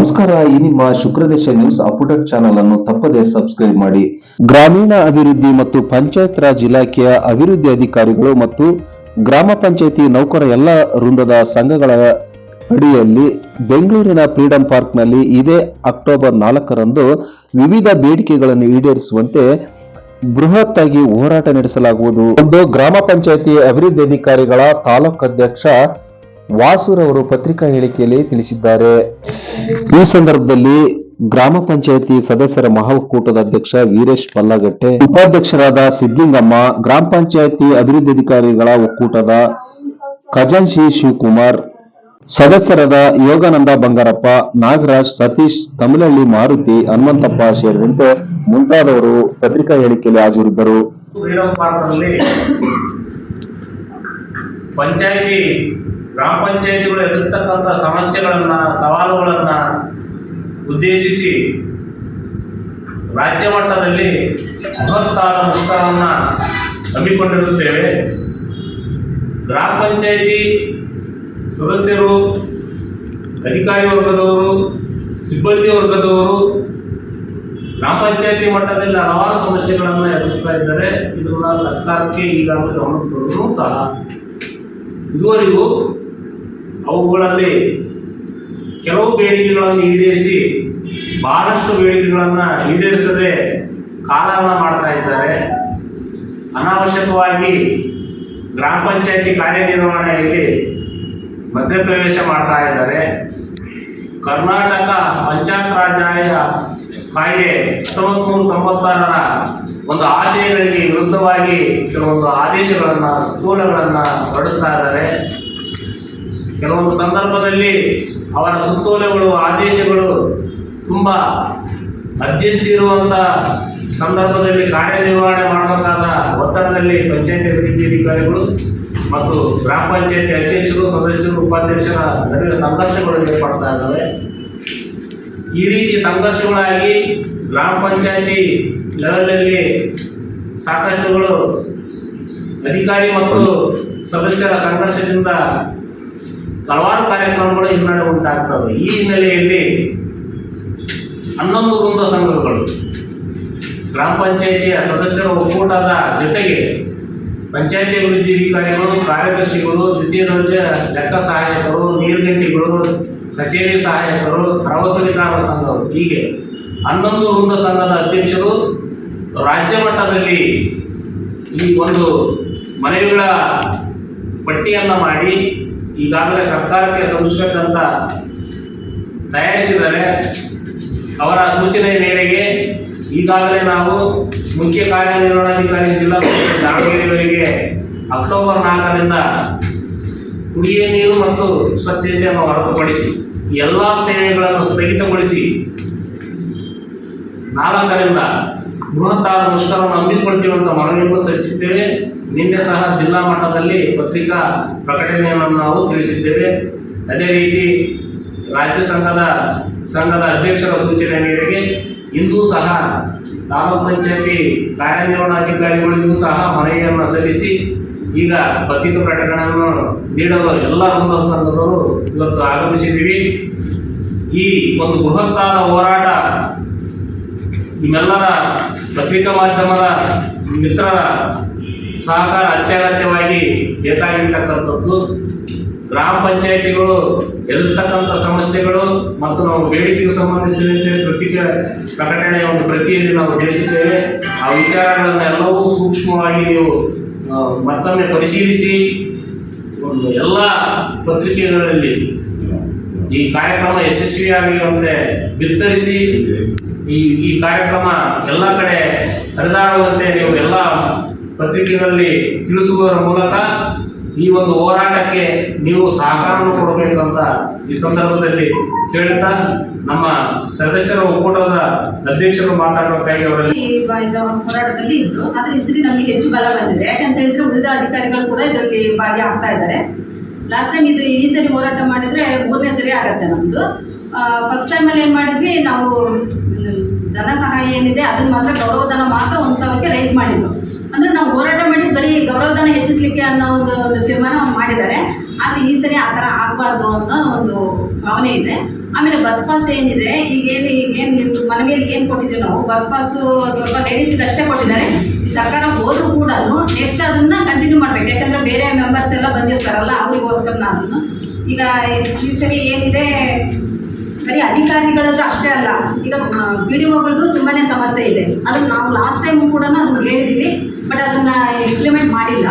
ನಮಸ್ಕಾರ, ಈ ನಿಮ್ಮ ಶುಕ್ರದೇಶ ನ್ಯೂಸ್ ಅಪ್ಡೇಟ್ ಚಾನೆಲ್ ಅನ್ನು ತಪ್ಪದೇ ಸಬ್ಸ್ಕ್ರೈಬ್ ಮಾಡಿ. ಗ್ರಾಮೀಣ ಅಭಿವೃದ್ಧಿ ಮತ್ತು ಪಂಚಾಯತ್ ರಾಜ್ ಇಲಾಖೆಯ ಅಭಿವೃದ್ಧಿ ಅಧಿಕಾರಿಗಳು ಮತ್ತು ಗ್ರಾಮ ಪಂಚಾಯಿತಿ ನೌಕರ ಎಲ್ಲ ವೃಂದದ ಸಂಘಗಳ ಅಡಿಯಲ್ಲಿ ಬೆಂಗಳೂರಿನ ಫ್ರೀಡಂ ಪಾರ್ಕ್ನಲ್ಲಿ ಇದೇ ಅಕ್ಟೋಬರ್ ನಾಲ್ಕರಂದು ವಿವಿಧ ಬೇಡಿಕೆಗಳನ್ನು ಈಡೇರಿಸುವಂತೆ ಬೃಹತ್ ಆಗಿ ಹೋರಾಟ ನಡೆಸಲಾಗುವುದು. ಒಂದು ಗ್ರಾಮ ಪಂಚಾಯತಿ ಅಭಿವೃದ್ಧಿ ಅಧಿಕಾರಿಗಳ ತಾಲೂಕು ಅಧ್ಯಕ್ಷ ವಾಸುರವರು ಪತ್ರಿಕಾ ಹೇಳಿಕೆಯಲ್ಲಿ ತಿಳಿಸಿದ್ದಾರೆ. ಈ ಸಂದರ್ಭದಲ್ಲಿ ಗ್ರಾಮ ಪಂಚಾಯತಿ ಸದಸ್ಯರ ಮಹಾಕೂಟದ ಅಧ್ಯಕ್ಷ ವೀರೇಶ್ ಪಲ್ಲಗಟ್ಟೆ, ಉಪಾಧ್ಯಕ್ಷರಾದ ಸಿದ್ದಿಂಗಮ್ಮ, ಗ್ರಾಮ ಪಂಚಾಯತಿ ಅಭಿವೃದ್ಧಿ ಅಧಿಕಾರಿಗಳ ಒಕ್ಕೂಟದ ಖಜಾನ್ಶಿ ಶಿವಕುಮಾರ್, ಸದಸ್ಯರಾದ ಯೋಗಾನಂದ ಬಂಗಾರಪ್ಪ, ನಾಗರಾಜ್, ಸತೀಶ್ ತಮಿಳಹಳ್ಳಿ ಮಾರುತಿ, ಹನುಮಂತಪ್ಪ ಸೇರಿದಂತೆ ಮುಂತಾದವರು ಪತ್ರಿಕಾ ಹೇಳಿಕೆಯಲ್ಲಿ ಹಾಜರಿದ್ದರು. ಪಂಚಾಯಿತಿ ಗ್ರಾಮ ಪಂಚಾಯಿತಿಗಳು ಎದುರಿಸ್ತಕ್ಕಂಥ ಸಮಸ್ಯೆಗಳನ್ನು, ಸವಾಲುಗಳನ್ನು ಉದ್ದೇಶಿಸಿ ರಾಜ್ಯ ಮಟ್ಟದಲ್ಲಿ ಬೃಹತ್ತಾದ ಮುಷ್ಕರವನ್ನು ಹಮ್ಮಿಕೊಂಡಿರುತ್ತೇವೆ. ಗ್ರಾಮ ಪಂಚಾಯಿತಿ ಸದಸ್ಯರು, ಅಧಿಕಾರಿ ವರ್ಗದವರು, ಸಿಬ್ಬಂದಿ ವರ್ಗದವರು ಗ್ರಾಮ ಪಂಚಾಯತಿ ಮಟ್ಟದಲ್ಲಿ ಹಲವಾರು ಸಮಸ್ಯೆಗಳನ್ನು ಎದುರಿಸ್ತಾ ಇದ್ದಾರೆ. ಇದನ್ನ ಸರ್ಕಾರಕ್ಕೆ ಈಗಾಗಲೇ ಗಮನ ಕೊಡೋದು ಸಹ ಇದುವರೆಗೂ ಅವುಗಳಲ್ಲಿ ಕೆಲವು ಬೇಡಿಕೆಗಳನ್ನು ಈಡೇರಿಸಿ ಬಹಳಷ್ಟು ಬೇಡಿಕೆಗಳನ್ನು ಈಡೇರಿಸದೆ ಕಾಲವನ್ನು ಮಾಡ್ತಾ ಇದ್ದಾರೆ. ಅನಾವಶ್ಯಕವಾಗಿ ಗ್ರಾಮ ಪಂಚಾಯತಿ ಕಾರ್ಯನಿರ್ವಹಣೆಯಲ್ಲಿ ಮಧ್ಯಪ್ರವೇಶ ಮಾಡ್ತಾ ಇದ್ದಾರೆ. ಕರ್ನಾಟಕ ಪಂಚಾಯತ್ ರಾಜಾಯ ಕಾಯ್ದೆ ಹತ್ತೊಂಬತ್ತು ನೂರ ತೊಂಬತ್ತಾರರ ಒಂದು ಆಶಯಗಳಿಗೆ ವಿರುದ್ಧವಾಗಿ ಕೆಲವೊಂದು ಆದೇಶಗಳನ್ನು ಸ್ಥೂಲಗಳನ್ನು ಹೊರಡಿಸ್ತಾ ಇದ್ದಾರೆ. ಕೆಲವೊಂದು ಸಂದರ್ಭದಲ್ಲಿ ಅವರ ಸುತ್ತೋಲೆಗಳು, ಆದೇಶಗಳು ತುಂಬ ಅರ್ಜೆನ್ಸಿ ಇರುವಂಥ ಸಂದರ್ಭದಲ್ಲಿ ಕಾರ್ಯನಿರ್ವಹಣೆ ಮಾಡಬೇಕಾದ ಒತ್ತಡದಲ್ಲಿ ಪಂಚಾಯತಿ ಅಭಿವೃದ್ಧಿ ಅಧಿಕಾರಿಗಳು ಮತ್ತು ಗ್ರಾಮ ಪಂಚಾಯತಿ ಅಧ್ಯಕ್ಷರು, ಸದಸ್ಯರು, ಉಪಾಧ್ಯಕ್ಷರ ನಡುವೆ ಸಂಘರ್ಷಗಳು ಏರ್ಪಡ್ತಾ ಇದ್ದಾವೆ. ಈ ರೀತಿ ಸಂಘರ್ಷಗಳಾಗಿ ಗ್ರಾಮ ಪಂಚಾಯತಿ ಲೆವೆಲಲ್ಲಿ ಸಾಕಷ್ಟುಗಳು ಅಧಿಕಾರಿ ಮತ್ತು ಸದಸ್ಯರ ಸಂಘರ್ಷದಿಂದ ಹಲವಾರು ಕಾರ್ಯಕ್ರಮಗಳು ಹಿನ್ನಡೆ ಉಂಟಾಗ್ತವೆ. ಈ ಹಿನ್ನೆಲೆಯಲ್ಲಿ ಹನ್ನೊಂದು ವೃಂದ ಸಂಘಗಳು, ಗ್ರಾಮ ಪಂಚಾಯಿತಿಯ ಸದಸ್ಯರ ಒಕ್ಕೂಟದ ಜೊತೆಗೆ ಪಂಚಾಯತಿ ಅಭಿವೃದ್ಧಿ ಅಧಿಕಾರಿಗಳು, ಕಾರ್ಯದರ್ಶಿಗಳು, ದ್ವಿತೀಯ ದರ್ಜೆ ಲೆಕ್ಕ ಸಹಾಯಕರು ನೀರ್ಗಂಟಿಗಳು ಕಚೇರಿ ಸಹಾಯಕರು ಪ್ರವಾಸಿಕಾರ ಸಂಘಗಳು. ಹೀಗೆ ಹನ್ನೊಂದು ವೃಂದ ಸಂಘದ ಅಧ್ಯಕ್ಷರು ರಾಜ್ಯ ಮಟ್ಟದಲ್ಲಿ ಈ ಒಂದು ಮನವಿಗಳ ಪಟ್ಟಿಯನ್ನು ಮಾಡಿ ಈಗಾಗಲೇ ಸರ್ಕಾರಕ್ಕೆ ಸಲ್ಲಿಸಬೇಕಂತ ತಯಾರಿಸಿದರೆ ಅವರ ಸೂಚನೆ ಮೇರೆಗೆ ಈಗಾಗಲೇ ನಾವು ಮುಖ್ಯ ಕಾರ್ಯನಿರ್ವಹಣಾಧಿಕಾರಿ ಜಿಲ್ಲಾ ದಾವಣಗೆರೆಯವರಿಗೆ ಅಕ್ಟೋಬರ್ ನಾಲ್ಕರಿಂದ ಕುಡಿಯುವ ನೀರು ಮತ್ತು ಸ್ವಚ್ಛತೆಯನ್ನು ಹೊರತುಪಡಿಸಿ ಎಲ್ಲ ಸೇವೆಗಳನ್ನು ಸ್ಥಗಿತಗೊಳಿಸಿ ನಾಲ್ಕರಿಂದ ಬೃಹತ್ತಾದ ಮುಷ್ಕರವನ್ನು ಹಮ್ಮಿಕೊಳ್ತೀವಿ ಅಂತ ಮನವಿಯನ್ನು ಸಲ್ಲಿಸಿದ್ದೇವೆ. ನಿನ್ನೆ ಸಹ ಜಿಲ್ಲಾ ಮಟ್ಟದಲ್ಲಿ ಪತ್ರಿಕಾ ಪ್ರಕಟಣೆಯನ್ನು ನಾವು ತಿಳಿಸಿದ್ದೇವೆ. ಅದೇ ರೀತಿ ರಾಜ್ಯ ಸಂಘದ ಸಂಘದ ಅಧ್ಯಕ್ಷರ ಸೂಚನೆ ಮೇರೆಗೆ ಇಂದೂ ಸಹ ತಾಲೂಕ್ ಪಂಚಾಯತಿ ಕಾರ್ಯನಿರ್ವಹಣಾಧಿಕಾರಿಗಳಿಗೂ ಸಹ ಮನವಿಯನ್ನು ಸಲ್ಲಿಸಿ ಈಗ ಪತ್ರಿಕಾ ಪ್ರಕಟಣೆಯನ್ನು ನೀಡಲು ಎಲ್ಲ ವೃಂದ ಸಂಘದವರು ಇವತ್ತು ಆಗಮಿಸಿದ್ದೀವಿ. ಈ ಒಂದು ಬೃಹತ್ತಾದ ಹೋರಾಟ ನಿಮ್ಮೆಲ್ಲರ ಪತ್ರಿಕಾ ಮಾಧ್ಯಮದ ಮಿತ್ರರ ಸಹಕಾರ ಅತ್ಯಗತ್ಯವಾಗಿ ಬೇಕಾಗಿರ್ತಕ್ಕಂಥದ್ದು ಗ್ರಾಮ ಪಂಚಾಯಿತಿಗಳು ಎದುರ್ತಕ್ಕಂಥ ಸಮಸ್ಯೆಗಳು ಮತ್ತು ನಾವು ಬೇಡಿಕೆಗೆ ಸಂಬಂಧಿಸಿದಂತೆ ಪ್ರತಿಕ್ರಿಯೆ ಪ್ರಕಟಣೆಯ ಒಂದು ಪ್ರತಿಯಲ್ಲಿ ನಾವು ತಿಳಿಸುತ್ತೇವೆ. ಆ ವಿಚಾರಗಳನ್ನೆಲ್ಲವೂ ಸೂಕ್ಷ್ಮವಾಗಿ ನೀವು ಮತ್ತೊಮ್ಮೆ ಪರಿಶೀಲಿಸಿ ಒಂದು ಎಲ್ಲ ಪತ್ರಿಕೆಗಳಲ್ಲಿ ಈ ಕಾರ್ಯಕ್ರಮ ಯಶಸ್ವಿಯಾಗಿರುವಂತೆ ಬಿತ್ತರಿಸಿ ಈ ಈ ಕಾರ್ಯಕ್ರಮ ಎಲ್ಲ ಕಡೆ ಹರಿದಾಡುವಂತೆ ನೀವು ಎಲ್ಲ ಪತ್ರಿಕೆಗಳಲ್ಲಿ ತಿಳಿಸುವುದರ ಮೂಲಕ ಈ ಒಂದು ಹೋರಾಟಕ್ಕೆ ನೀವು ಸಹಕಾರವನ್ನು ಕೊಡಬೇಕಂತ ಈ ಸಂದರ್ಭದಲ್ಲಿ ಕೇಳುತ್ತಾ ನಮ್ಮ ಸದಸ್ಯರ ಒಕ್ಕೂಟದ ಅಧ್ಯಕ್ಷರು ಮಾತಾಡಬೇಕಾಗಿ ಅವರಲ್ಲಿ ಹೋರಾಟದಲ್ಲಿ ಇದ್ರು. ಆದ್ರೆ ಈ ಸರಿ ನಮಗೆ ಹೆಚ್ಚು ಬಲ ಬಂದಿದೆ. ಯಾಕಂತ ಹೇಳಿದ್ರೆ ಉಳಿದ ಅಧಿಕಾರಿಗಳು ಕೂಡ ಇದರಲ್ಲಿ ಭಾಗಿ ಆಗ್ತಾ ಇದ್ದಾರೆ. ಲಾಸ್ಟ್ ಟೈಮ್ ಇದು ಈ ಸರಿ ಹೋರಾಟ ಮಾಡಿದ್ರೆ ಮೂರನೇ ಸರಿ ಆಗತ್ತೆ ನಮ್ದು. ಫಸ್ಟ್ ಟೈಮಲ್ಲಿ ಏನು ಮಾಡಿದ್ವಿ, ನಾವು ಧನ ಸಹಾಯ ಏನಿದೆ ಅದನ್ನ ಮಾತ್ರ ಗೌರವಧನ ಮಾತ್ರ ಒಂದು ಸಾವಿರಕ್ಕೆ ರೈಸ್ ಮಾಡಿದ್ರು. ಅಂದ್ರೆ ನಾವು ಹೋರಾಟ ಮಾಡಿ ಬರೀ ಗೌರವಧನ ಹೆಚ್ಚಿಸ್ಲಿಕ್ಕೆ ಅನ್ನೋ ಒಂದು ಒಂದು ತೀರ್ಮಾನ ಮಾಡಿದ್ದಾರೆ. ಆದರೆ ಈ ಸರಿ ಆ ಥರ ಆಗಬಾರ್ದು ಅನ್ನೋ ಒಂದು ಭಾವನೆ ಇದೆ. ಆಮೇಲೆ ಬಸ್ ಪಾಸ್ ಏನಿದೆ ಈಗೇನು ಈಗೇನು ನಿಮ್ದು ಮನವಿಯಲ್ಲಿ ಏನು ಕೊಟ್ಟಿದ್ದೀವಿ ನಾವು ಬಸ್ ಪಾಸು ಸ್ವಲ್ಪ ಲೇಡೀಸಿಗೆ ಅಷ್ಟೇ ಕೊಟ್ಟಿದ್ದಾರೆ. ಈ ಸರ್ಕಾರ ಹೋದ್ರೂ ಕೂಡ ನೆಕ್ಸ್ಟ್ ಅದನ್ನ ಕಂಟಿನ್ಯೂ ಮಾಡ್ಬೇಕು. ಯಾಕಂದ್ರೆ ಬೇರೆ ಮೆಂಬರ್ಸ್ ಎಲ್ಲ ಬಂದಿರ್ತಾರಲ್ಲ, ಅವರಿಗೋಸ್ಕರ ನಾನು ಈಗ ಈ ಸರಿ ಏನಿದೆ ಅಧಿಕಾರಿಗಳದ್ದು ಅಷ್ಟೇ ಅಲ್ಲ. ಈಗ ಪಿ ಡಿ ಒಗಳದ್ದು ತುಂಬಾ ಸಮಸ್ಯೆ ಇದೆ. ಅದನ್ನು ನಾವು ಲಾಸ್ಟ್ ಟೈಮು ಕೂಡ ಅದನ್ನು ಹೇಳಿದ್ದೀವಿ ಬಟ್ ಅದನ್ನು ಇಂಪ್ಲಿಮೆಂಟ್ ಮಾಡಿಲ್ಲ.